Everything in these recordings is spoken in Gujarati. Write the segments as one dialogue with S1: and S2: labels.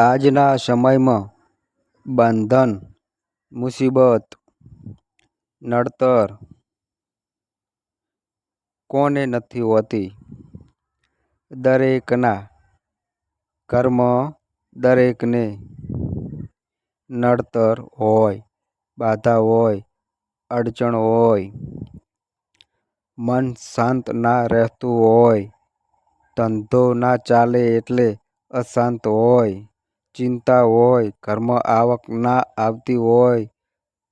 S1: આજના સમયમાં બંધન, મુસીબત, નડતર કોને નથી હોતી? દરેકના ઘરમાં દરેકને નડતર હોય, બાધા હોય, અડચણ હોય. મન શાંત ના રહેતું હોય, ધંધો ના ચાલે એટલે અશાંત હોય, ચિંતા હોય, ઘરમાં આવક ના આવતી હોય,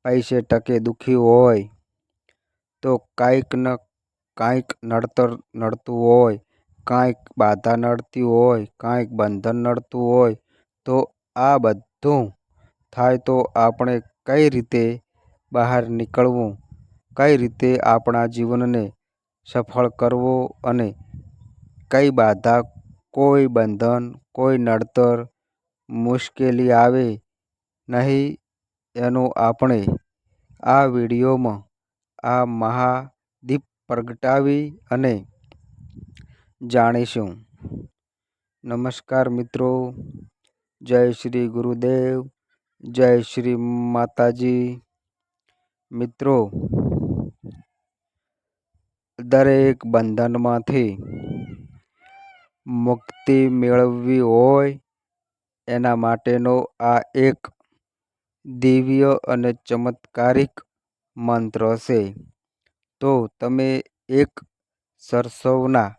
S1: પૈસે ટકે દુઃખી હોય, તો કાંઈક ન કાંઈક નડતર નડતું હોય, કાંઈક બાધા નડતી હોય, કાંઈક બંધન નડતું હોય. તો આ બધું થાય તો આપણે કઈ રીતે બહાર નીકળવું? કઈ રીતે આપણા જીવનને સફળ કરવું અને કઈ બાધા, કોઈ બંધન, કોઈ નડતર, મુશ્કેલી આવે નહીં એનું આપણે આ વિડીયોમાં આ મહાદીપ પ્રગટાવી અને જાણીશું. નમસ્કાર મિત્રો, જય શ્રી ગુરુદેવ, જય શ્રી માતાજી. મિત્રો દરેક બંધનમાંથી મુક્તિ મેળવવી હોય એના માટેનો આ એક દિવ્ય અને ચમત્કારિક મંત્ર છે. તો તમે એક સરસવના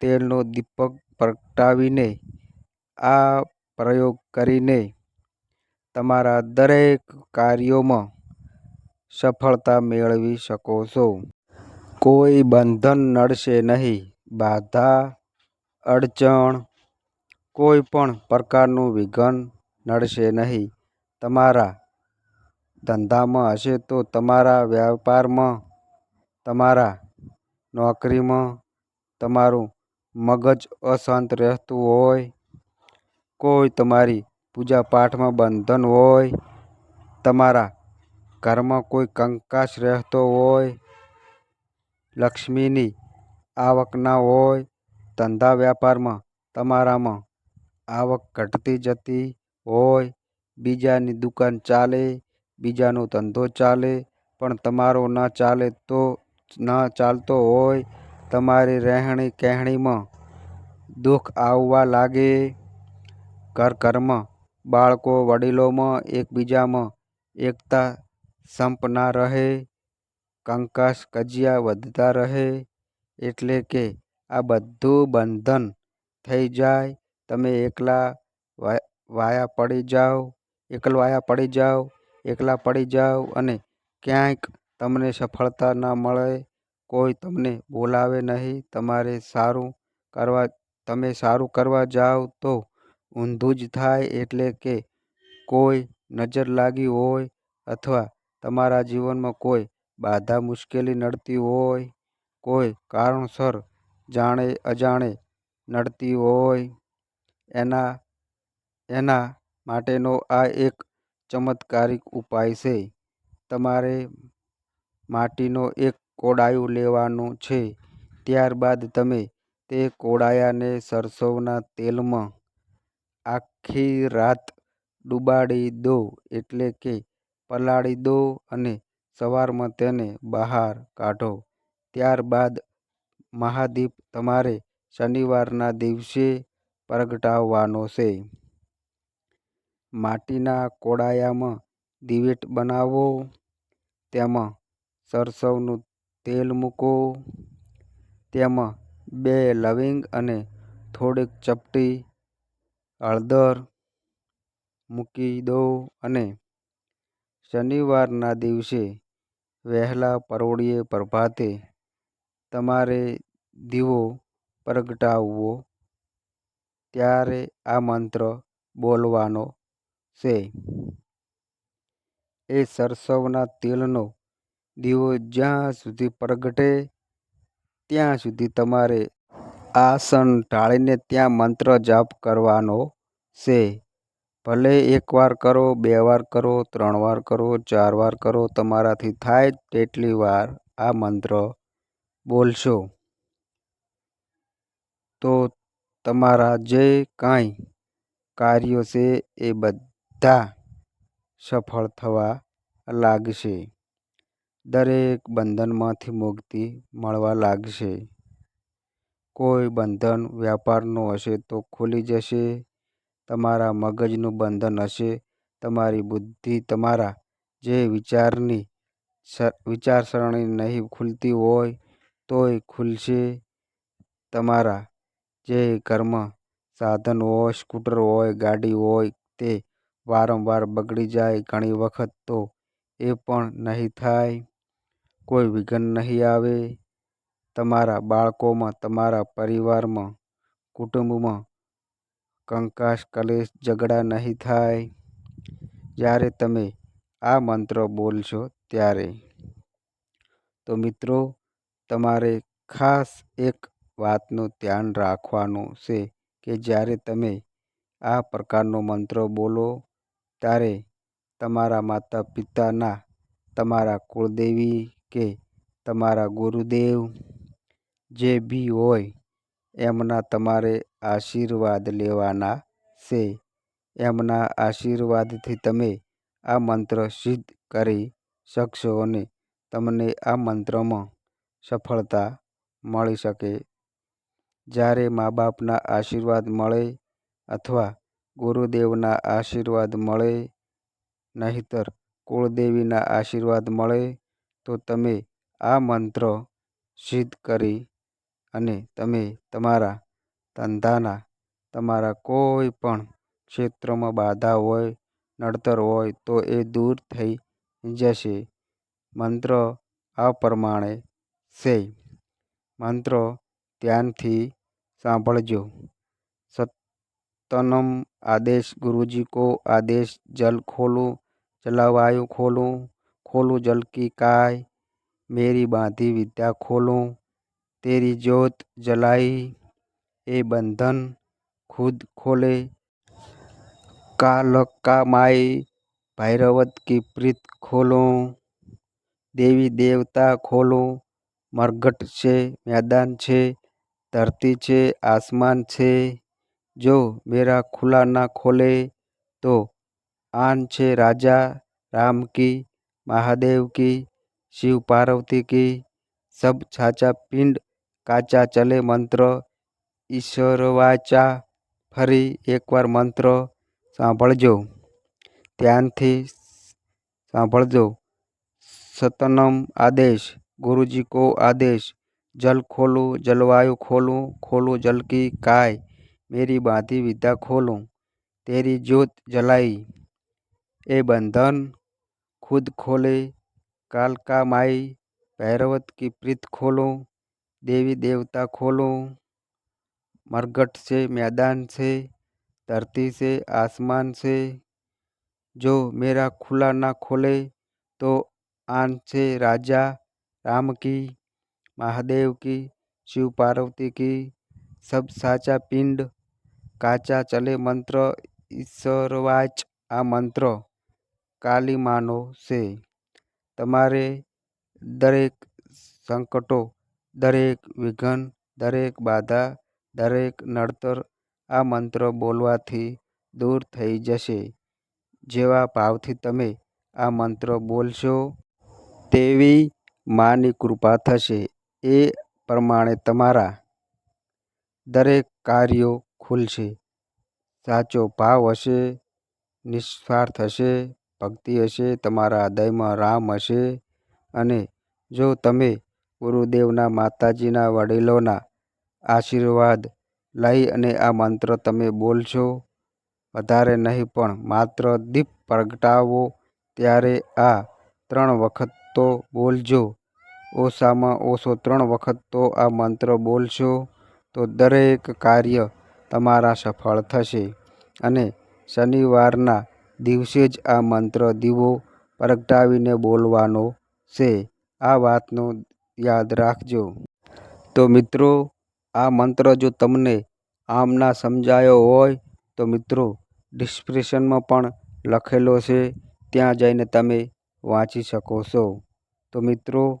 S1: તેલનો દીપક પ્રગટાવીને આ પ્રયોગ કરીને તમારા દરેક કાર્યોમાં સફળતા મેળવી શકો છો. કોઈ બંધન નડશે નહીં, બાધા, અડચણ, કોઈ પણ પ્રકારનું વિઘ્ન નડશે નહીં. તમારા ધંધામાં હશે તો તમારા વ્યાપારમાં, તમારા નોકરીમાં, તમારું મગજ અશાંત રહેતું હોય, કોઈ તમારી પૂજાપાઠમાં બંધન હોય, તમારા ઘરમાં કોઈ કંકાશ રહેતો હોય, લક્ષ્મીની આવક ના હોય, ધંધા વ્યાપારમાં તમારામાં આવક ઘટતી જતી હોય, બીજાની દુકાન ચાલે, બીજાનો ધંધો ચાલે પણ તમારો ન ચાલે તો ન ચાલતો હોય, તમારી રહેણી કહેણીમાં દુઃખ આવવા લાગે, ઘર ઘરમાં બાળકો વડીલોમાં એકબીજામાં એકતા સંપ ના રહે, કંકાસ કજિયા વધતા રહે એટલે કે આ બધું બંધન થઈ જાય, તમે એકલા વાયા પડી જાઓ એકલવાયા પડી જાઓ એકલા પડી જાઓ અને ક્યાંક તમને સફળતા ન મળે, કોઈ તમને બોલાવે નહીં, તમારે સારું કરવા તમે સારું કરવા જાઓ તો ઊંધું જ થાય એટલે કે કોઈ નજર લાગી હોય અથવા તમારા જીવનમાં કોઈ બાધા મુશ્કેલી નડતી હોય, કોઈ કારણસર જાણે અજાણે નડતી હોય, એના એના માટેનો આ એક ચમત્કારિક ઉપાય છે. તમારે માટીનો એક કોડાયું લેવાનું છે, ત્યારબાદ તમે તે કોડાયાને સરસવના તેલમાં આખી રાત ડુબાડી દો એટલે કે પલાળી દો અને સવારમાં તેને બહાર કાઢો. ત્યારબાદ મહાદીપ તમારે શનિવારના દિવસે પ્રગટાવવાનો છે. માટીના કોડાયામાં દિવેટ બનાવો, તેમાં સરસવનું તેલ મૂકો, તેમાં બે લવિંગ અને થોડીક ચપટી હળદર મૂકી દો અને શનિવારના દિવસે વહેલા પરોળીએ પ્રભાતે તમારે દીવો પ્રગટાવવો ત્યારે આ મંત્ર બોલવાનો છે. એ સરસવના તેલનો દીવો જ્યાં સુધી પ્રગટે ત્યાં સુધી તમારે આસન ઢાળીને ત્યાં મંત્ર જાપ કરવાનો છે. ભલે એક વાર કરો, બે વાર કરો, ત્રણ વાર કરો, ચાર વાર કરો, તમારાથી થાય તેટલી વાર આ મંત્ર બોલશો. તો તમારા જે કાંઈ કાર્યો છે એ બધા સફળ થવા લાગશે. દરેક બંધનમાંથી મુક્તિ મળવા લાગશે. કોઈ બંધન વ્યાપારનું હશે તો ખુલી જશે. તમારા મગજનું બંધન હશે, તમારી બુદ્ધિ, તમારા જે વિચારની વિચારસરણી નહીં ખુલતી હોય તોય ખુલશે. તમારા જે ઘરમાં સાધન હોય, સ્કૂટર હોય, ગાડી હોય તે વારંવાર બગડી જાય ઘણી વખત તો એ પણ નહીં થાય. કોઈ વિઘ્ન નહીં આવે. તમારા બાળકોમાં, તમારા પરિવારમાં, કુટુંબમાં કંકાશ કલેશ, ઝઘડા નહીં થાય. જ્યારે તમે આ મંત્ર બોલશો ત્યારે. તો મિત્રો તમારે ખાસ એક વાતનું ધ્યાન રાખવાનું છે કે જ્યારે તમે આ પ્રકારનો મંત્ર બોલો ત્યારે તમારા માતા પિતાના, તમારા કુળદેવી કે તમારા ગુરુદેવ જે બી હોય એમના તમારે આશીર્વાદ લેવાના છે. એમના આશીર્વાદથી તમે આ મંત્ર સિદ્ધ કરી શકશો અને તમને આ મંત્રમાં સફળતા મળી શકે. જ્યારે મા બાપના આશીર્વાદ મળે અથવા ગુરુદેવના આશીર્વાદ મળે નહીંતર કુળદેવીના આશીર્વાદ મળે તો તમે આ મંત્ર સિદ્ધ કરી અને તમે તમારા ધંધાના, તમારા કોઈ પણ ક્ષેત્રમાં બાધા હોય, નડતર હોય તો એ દૂર થઈ જશે. મંત્ર આ પ્રમાણે છે. મંત્ર ધ્યાનથી સાંભળજો. સત્તનમ આદેશ, ગુરુજી કો આદેશ, જલ ખોલો, જલાવાયુ ખોલો ખોલો જલ કી કાય, મેરી બાંધી વિદ્યા ખોલો, તેરી જ્યોત જલાઈ, એ બંધન ખુદ ખોલે. કા માય ભૈરવત કી પ્રીત ખોલો, દેવી દેવતા ખોલો, મરઘટ છે, મેદાન છે धरती छे आसमान छे जो मेरा खुला ना खोले तो आन छे राजा राम की महादेव की शिव पार्वती की सब छाछा पिंड કાચા ચલે મંત્ર ઈશ્વર વાચા ફરી એકવાર મંત્ર સાંભળજો ધ્યાનથી સાંભળજો સતનમ આદેશ गुरुजी को आदेश जल खोलूं, जलवायु खोलूं खोलूं जल की काय? मेरी बांधी विद्या खोलूं, तेरी ज्योत जलाई। ए बंधन, खुद खोले, काल का माई, भैरवत की प्रीत खोलो, देवी देवता खोलो। मरगट से, मैदान से, धरती से, आसमान से, जो मेरा खुला ना खोले तो आन से राजा राम की મહાદેવ કી શિવ પાર્વતી કી સબ સાચા પિંડ કાચા ચલે મંત્ર ઈશ્વરવાચ આ મંત્ર કાલીમાનો છે તમારે દરેક સંકટો દરેક વિઘ્ન દરેક બાધા દરેક નડતર આ મંત્ર બોલવાથી દૂર થઈ જશે જેવા ભાવથી તમે આ મંત્ર બોલશો તેવી માની કૃપા થશે એ પ્રમાણે તમારા દરેક કાર્યો ખુલશે. સાચો ભાવ હશે, નિસ્વાર્થ હશે, ભક્તિ હશે, તમારા હૃદયમાં રામ હશે અને જો તમે ગુરુદેવના, માતાજીના, વડીલોના આશીર્વાદ લઈ અને આ મંત્ર તમે બોલશો વધારે નહીં પણ માત્ર દીપ પ્રગટાવો ત્યારે આ ત્રણ વખત તો બોલજો. ઓછામાં ઓછો ત્રણ વખત તો આ મંત્ર બોલશો તો દરેક કાર્ય તમારા સફળ થશે અને શનિવારના દિવસે જ આ મંત્ર દીવો પ્રગટાવીને બોલવાનો છે. આ વાતનું યાદ રાખજો. તો મિત્રો, આ મંત્ર જો તમને આમ ના સમજાયો હોય, તો મિત્રો, ડિસ્ક્રિપ્શનમાં પણ લખેલો છે ત્યાં જઈને તમે વાંચી શકો છો. તો મિત્રો